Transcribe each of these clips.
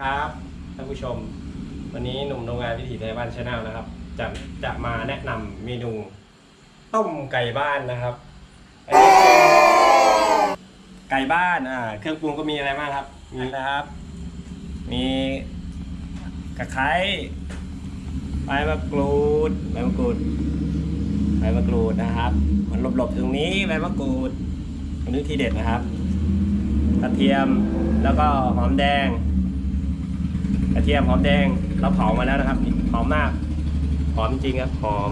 ครับท่านผู้ชม วันนี้หนุ่มโรงงานวิถีไทยบ้านชาแนลนะครับ จะจะมาแนะนำเมนู ต้มไก่บ้านนะครับอันนี้ไก่บ้านอ่าเครื่องปรุงก็มีอะไรบ้างครับมีนะครับ มีกระไคร้ใบมะกรูดใบมะกรูดใบมะกรูดนะครับ มันหลบๆตรงนี้ใบมะกรูดอันนี้ที่เด็ดนะครับ กระเทียมแล้วก็หอมแดง กระเทียมหอมแดงเราเผามาแล้วนะครับหอมมากหอมจริงครับหอม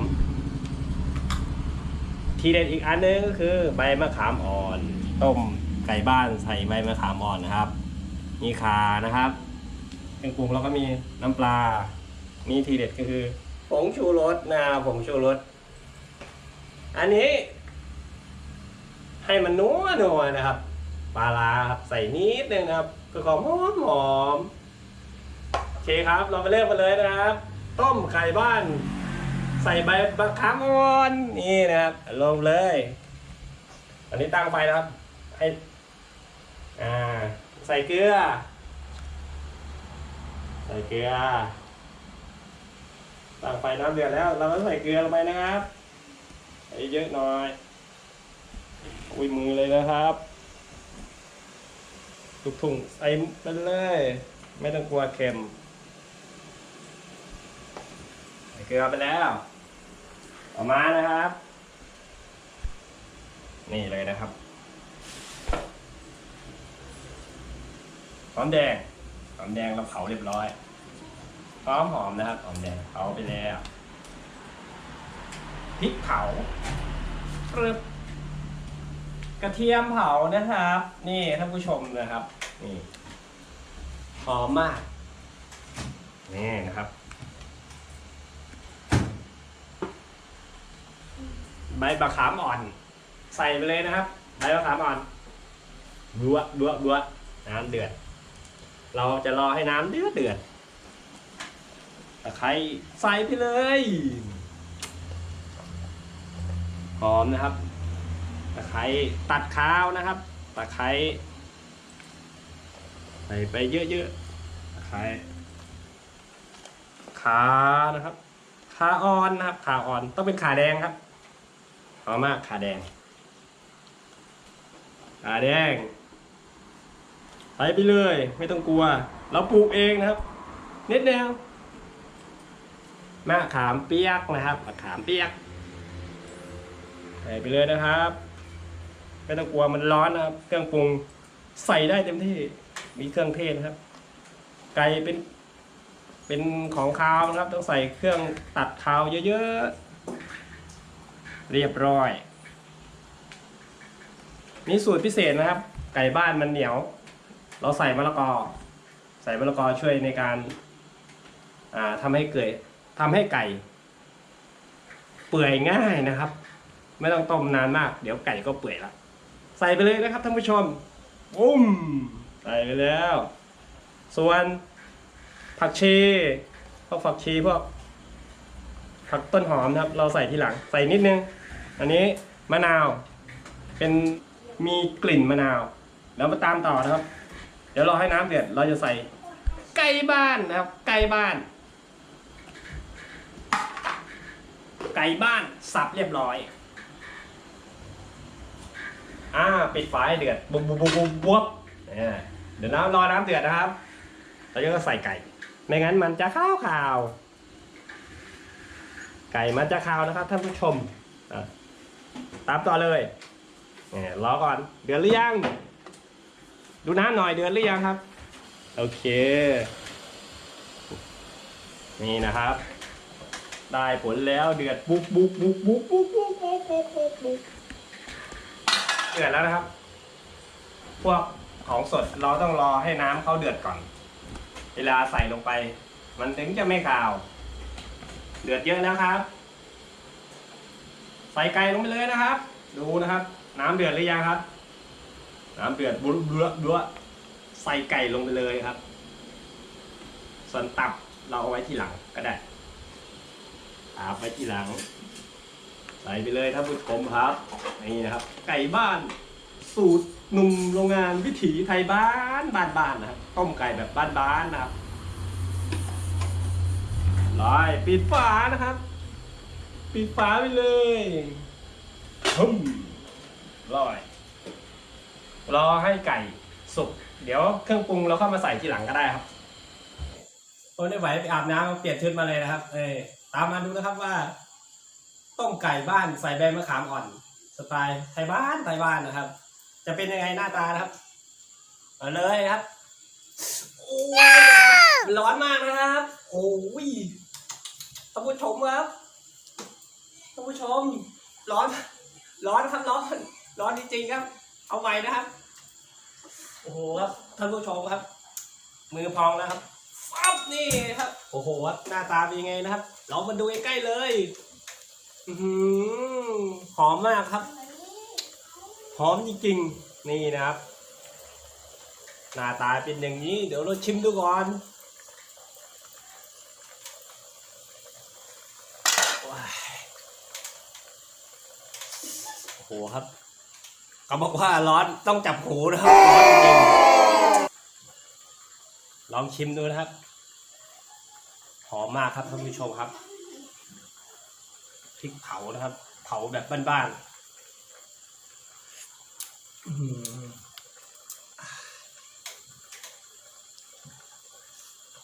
ทีเด็ดอีกอันนึงก็คือ ใบมะขามอ่อน ต้มไก่บ้านใส่ใบมะขามอ่อนนะครับ มีขานะครับเครื่องปรุงเราก็มีน้ำปลา นี่ทีเด็ดก็คือผงชูรสนะผงชูรสอันนี้ ให้มันนัวนัวนะครับปลาร้าครับใส่นิดนึงนะครับเพื่อความหอมหอม เคครับ เราไปเริ่มกันเลยนะครับ ต้มไข่บ้าน ใส่ใบมะขามอ่อนนี่นะครับลงเลย อันนี้ตั้งไฟนะครับให้อ่าใส่เกลือ ใส่เกลือตั้งไฟน้ำเดือดแล้ว เราก็ใส่เกลือลงไปนะครับใส่เยอะหน่อยอุ้ยมือเลยนะครับทุกถุงใส่ไปเลย ไม่ต้องกลัวเค็มใส่ เกลือไปแล้วออกมานะครับ นี่เลยนะครับหอมแดงหอมแดงเราเผาเรียบร้อยหอมหอมนะครับหอมแดงเผาไปแล้วพริกเผาปรึบกระเทียมเผานะครับ นี่ท่านผู้ชมนะครับ นี่หอมมาก นี่นะครับ ใบมะขามอ่อน ใส่ไปเลยนะครับ ใบมะขามอ่อนบัวบัวบัวน้ำเดือด เราจะรอให้น้ำเดือดเดือดตะไคร้ใส่ไปเลยหอมนะครับ ตะไคร้ตัดขาวนะครับ ตะไคร้ใส่ไปเยอะๆ ตะไคร้ขานะครับ ขาอ่อนนะครับ ขาอ่อนต้องเป็นขาแดงครับ อมากขาแดงขาแดงใส่ไปเลย ไม่ต้องกลัว เราปลูกเองนะครับ นิดเดียวมะขามเปียกนะครับมะขามเปียกใส่ไปเลยนะครับ ไม่ต้องกลัวมันร้อนนะครับ เครื่องปรุงใส่ได้เต็มที่ มีเครื่องเทศนะครับ ไก่เป็น เป็นของคาวนะครับ ต้องใส่เครื่องตัดคาวเยอะๆ เรียบร้อย มีสูตรพิเศษนะครับ ไก่บ้านมันเหนียว เราใส่มะละกอ ใส่มะละกอช่วยในการอ่าทำให้เกิดทำให้ไก่ เปื่อยง่ายนะครับ ไม่ต้องต้มนานมาก เดี๋ยวไก่ก็เปื่อยละใส่ไปเลยนะครับท่านผู้ชมอุ้มใส่ไปแล้ว ส่วนผักชีพวกผักชีพวกผักต้นหอมนะครับ เราใส่ทีหลัง ใส่นิดนึง อันนี้มะนาว เป็นมีกลิ่นมะนาว แล้วมาตามต่อนะครับ เดี๋ยวรอให้น้ำเดือดเราจะใส่ไก่บ้านนะครับ ไก่บ้าน ไก่บ้านสับเรียบร้อย อ่าปิดฝาให้เดือดบุบบุบบุบบุบบุบเนี่ยเดี๋ยวน้ำรอน้ำเดือดนะครับเราจะก็ใส่ไก่ ไม่งั้นมันจะข้าวขาว ไก่มันจะขาวนะครับท่านผู้ชมอะ ตามต่อเลยเนี่ยรอก่อน เดือดหรือยัง ดูน้ำหน่อยเดือดหรือยังครับ โอเค นี่นะครับ ได้ผลแล้วเดือดบุบบุบบุบบุบบุบบุบบุบบุบบุบบุบเดือดแล้วนะครับ พวกของสดเราต้องรอให้น้ำเขาเดือดก่อน เวลาใส่ลงไป มันถึงจะไม่ขาว เดือดเยอะนะครับ ส่ไก่ลงไปเลยนะครับ ดูนะครับ น้ำเดือดหรือยังครับ น้ำเดือดบุ้บือเบือใส่ไก่ลงไปเลยครับ ส่วนตับเราเอาไว้ทีหลังก็ได้อาบไว้ทีหลัง ใส่ไปเลยท่านผู้ชมครับนี่นะครับ ไก่บ้าน สูตรหนุ่มโรงงานวิถีไทยบ้านบ้านบ้านๆนะครับต้มไก่แบบบ้านบ้านๆนะครับร้อยปิดฝานะครับ ปิดฝาไปเลยฮึมร้อย รอให้ไก่สุก เดี๋ยวเครื่องปรุงเราเข้ามาใส่ทีหลังก็ได้ครับโอ้ไม่ไหวไปอาบน้ำเปลี่ยนชุดมาเลยนะครับ เออตามมาดูนะครับว่า ต้มไก่บ้านใส่ใบมะขามอ่อน สไตล์ไทยบ้านไทยบ้านนะครับ จะเป็นยังไงหน้าตานะครับเอาเลยครับโอ้ยมันร้อนมากนะครับโอ้ยท่านผู้ชมครับ ท่านผู้ชม ร้อน ร้อนครับร้อน ร้อนจริงๆครับ เอาไว้นะครับ โอ้โหครับท่านผู้ชมครับ มือพองแล้วครับฟับนี่ครับ โอ้โหครับหน้าตาเป็นยังไงนะครับ เรามาดูใกล้ๆเลยอือหือหอมมากครับ หอมจริงๆ นี่นะครับ หน้าตาเป็นอย่างนี้ เดี๋ยวเราชิมดูก่อนว้าย โอ้โหครับเขาบอกว่าร้อนต้องจับหูนะครับร้อนจริงลองชิมดูนะครับหอมมากครับท่านผู้ชมครับพริกเผานะครับ เผาแบบบ้านๆ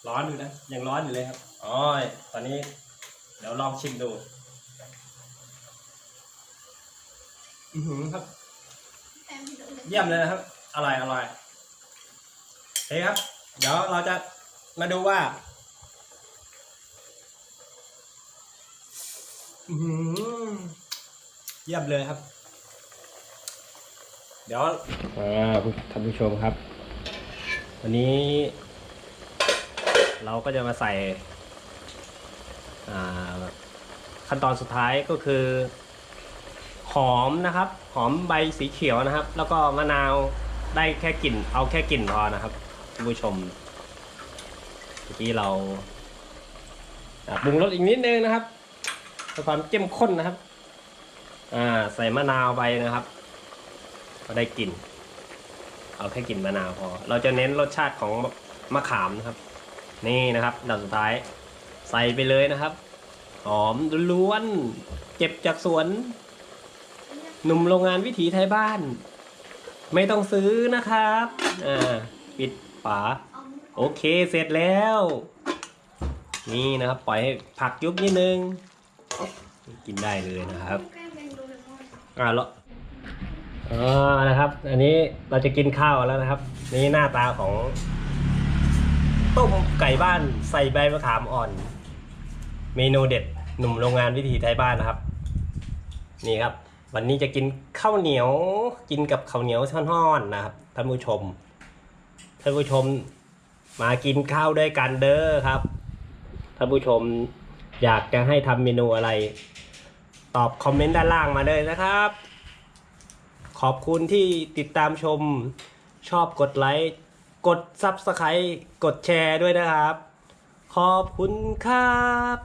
ร้อนอยู่นะยังร้อนอยู่เลยครับอ๋อยตอนนี้ เดี๋ยวลองชิมดู อือหือครับเยี่ยมเลยนะครับ อร่อยอร่อยเฮ้ยครับ เดี๋ยวเราจะมาดูว่า อื้อหือเยี่ยมเลยครับ เดี๋ยวอ่าท่านผู้ชมครับ วันนี้ เราก็จะมาใส่อ่าขั้นตอนสุดท้ายก็คือ หอมนะครับ หอมใบสีเขียวนะครับ แล้วก็มะนาวได้แค่กลิ่น เอาแค่กลิ่นพอนะครับท่านผู้ชมเมื่อกี้เราปรุงรสอีกนิดนึงนะครับเพื่อความเข้มข้นนะครับ อ่าใส่มะนาวไปนะครับก็ได้กลิ่น เอาแค่กลิ่นมะนาวพอ เราจะเน้นรสชาติของมะขามนะครับ นี่นะครับดับสุดท้าย ใส่ไปเลยนะครับ หอมล้วนเจ็บจากสวน หนุ่มโรงงานวิถีไทยบ้าน ไม่ต้องซื้อนะครับอ่าปิดฝาโอเคเสร็จแล้ว นี่นะครับ ปล่อยให้ผักยุบนิดนึง กินได้เลยนะครับอ่าแล้วอ๋อนะครับ อันนี้เราจะกินข้าวแล้วนะครับ นี่หน้าตาของต้มไก่บ้านใส่ใบมะขามอ่อน เมนูเด็ดหนุ่มโรงงานวิถีไทยบ้านนะครับ นี่ครับ วันนี้จะกินข้าวเหนียวกินกับข้าวเหนียวท่อนๆนะครับท่านผู้ชมท่านผู้ชมมากินข้าวด้วยกันเด้อครับท่านผู้ชมอยากจะให้ทำเมนูอะไร ตอบคอมเมนต์ด้านล่างมาเลยนะครับ ขอบคุณที่ติดตามชมชอบกดไลค์ กด Subscribe กดแชร์ด้วยนะครับ ขอบคุณครับ